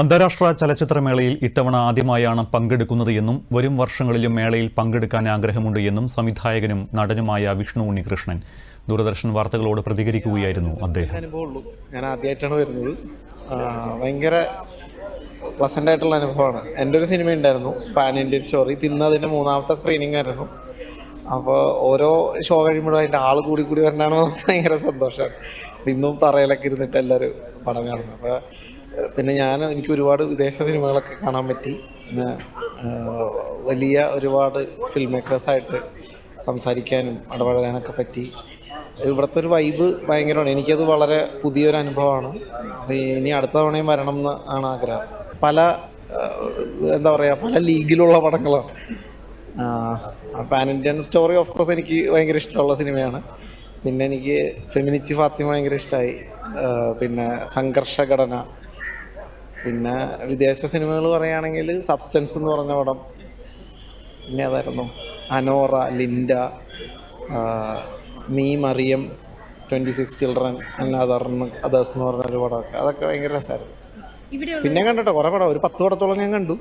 അന്താരാഷ്ട്ര ചലച്ചിത്രമേളയിൽ ഇത്തവണ ആദ്യമായാണ് പങ്കെടുക്കുന്നത് എന്നും വരും വർഷങ്ങളിലും മേളയിൽ പങ്കെടുക്കാൻ ആഗ്രഹമുണ്ട് എന്നും സംവിധായകനും നടനുമായ വിഷ്ണു ഉണ്ണികൃഷ്ണൻ. ദൂരദർശൻ വാർത്തകളോട് പ്രതികരിക്കുകയായിരുന്നു അദ്ദേഹം. ഞാൻ ആദ്യമായിട്ടാണ് വരുന്നത്. ഭയങ്കര പ്ലസന്റ് അനുഭവമാണ്. എന്റെ ഒരു സിനിമ ഉണ്ടായിരുന്നു പാൻ ഇന്ത്യൻ സ്റ്റോറി പിന്നെ അതിന്റെ മൂന്നാമത്തെ സ്ക്രീനിങ് ആയിരുന്നു. അപ്പോൾ ഓരോ ഷോ കഴിയുമ്പോഴും അതിന്റെ ആൾ കൂടി കൂടി വരണമെന്ന് ഭയങ്കര സന്തോഷമാണ്. ഇന്നും തറയിലൊക്കെ ഇരുന്നിട്ട് എല്ലാവരും പടം കാണുന്നത്. അപ്പോൾ പിന്നെ ഞാൻ എനിക്ക് ഒരുപാട് വിദേശ സിനിമകളൊക്കെ കാണാൻ പറ്റി. പിന്നെ വലിയ ഒരുപാട് ഫിലിം മേക്കേഴ്സായിട്ട് സംസാരിക്കാനും ഇടപഴകാനൊക്കെ പറ്റി. ഇവിടുത്തെ ഒരു വൈബ് ഭയങ്കരമാണ്. എനിക്കത് വളരെ പുതിയൊരു അനുഭവമാണ്. ഇനി അടുത്ത തവണയും വരണം എന്ന് ആണ് ആഗ്രഹം. പല എന്താ പറയുക പല ലീഗിലുള്ള പടങ്ങളാണ്. Pan Indian story of course എനിക്ക് ഭയങ്കര ഇഷ്ടമുള്ള സിനിമയാണ്. പിന്നെ എനിക്ക് ഫെമിനിച്ചി ഫാത്തിമ ഭയങ്കര ഇഷ്ടമായി പിന്നെ സംഘർഷഘടന പിന്നെ വിദേശ സിനിമകൾ പറയുകയാണെങ്കിൽ സബ്സ്റ്റൻസ് എന്ന് പറഞ്ഞ പടം. പിന്നെ അതായിരുന്നു Anora Linda me Mariyam twenty six children and other others എന്ന് പറഞ്ഞൊരു പടമൊക്കെ. അതൊക്കെ ഭയങ്കര രസമായിരുന്നു. പിന്നെ കണ്ടിട്ടോ കുറേ പടം. ഒരു പത്ത് പടത്തോളം ഞാൻ കണ്ടു.